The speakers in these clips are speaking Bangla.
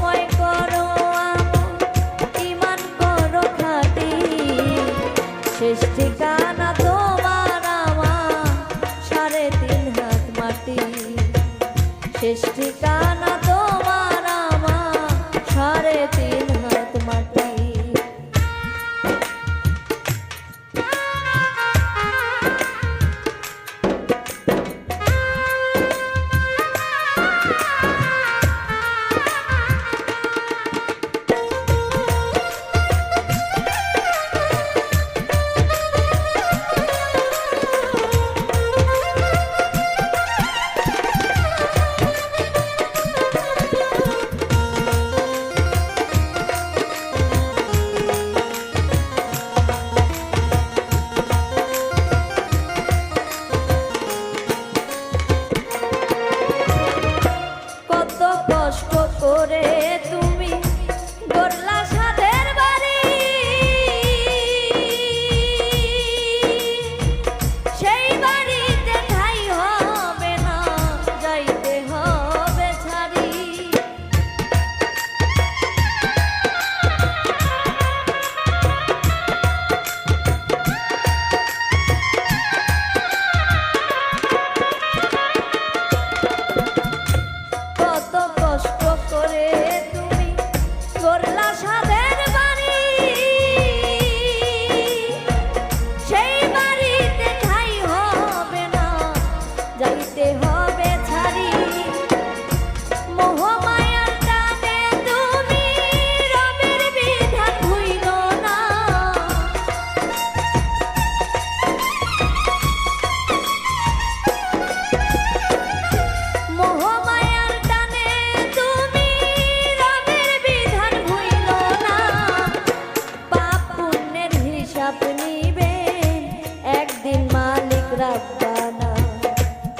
boy.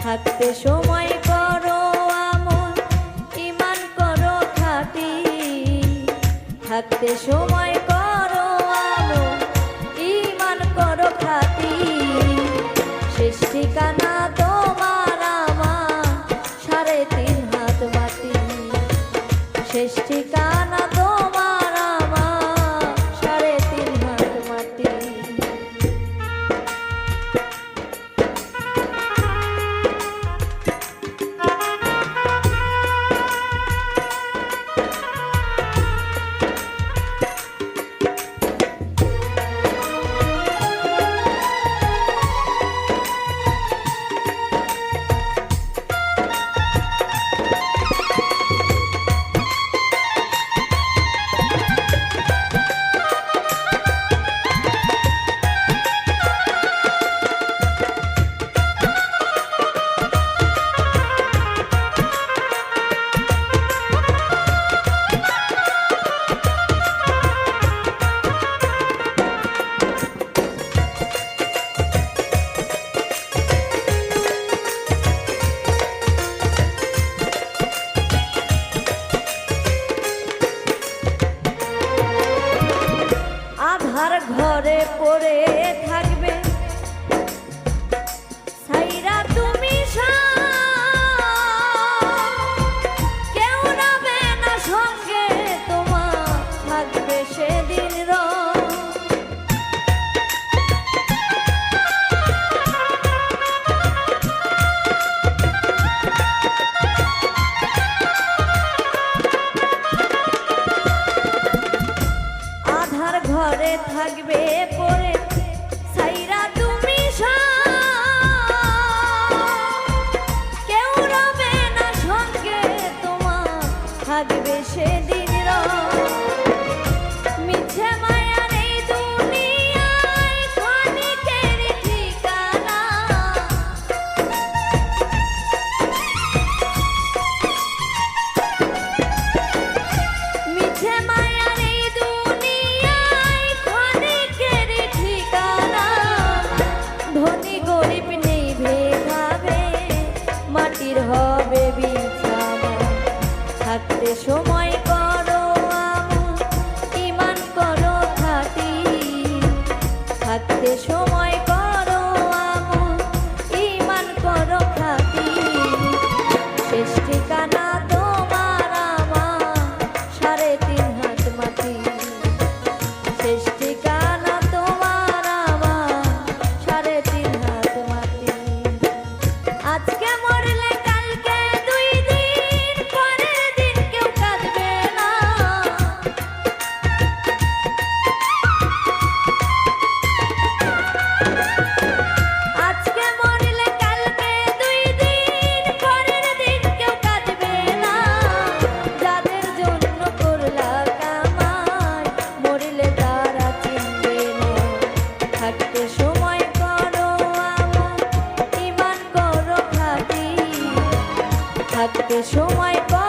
হাতে সময় করো আমল ইমান করো খাটি। হাতে সময় করো আলো ইমান করো খাটি। শেষ ঠিকানা আমার ঘরে পড়ে লাগবে থাকতে থাকতে সময়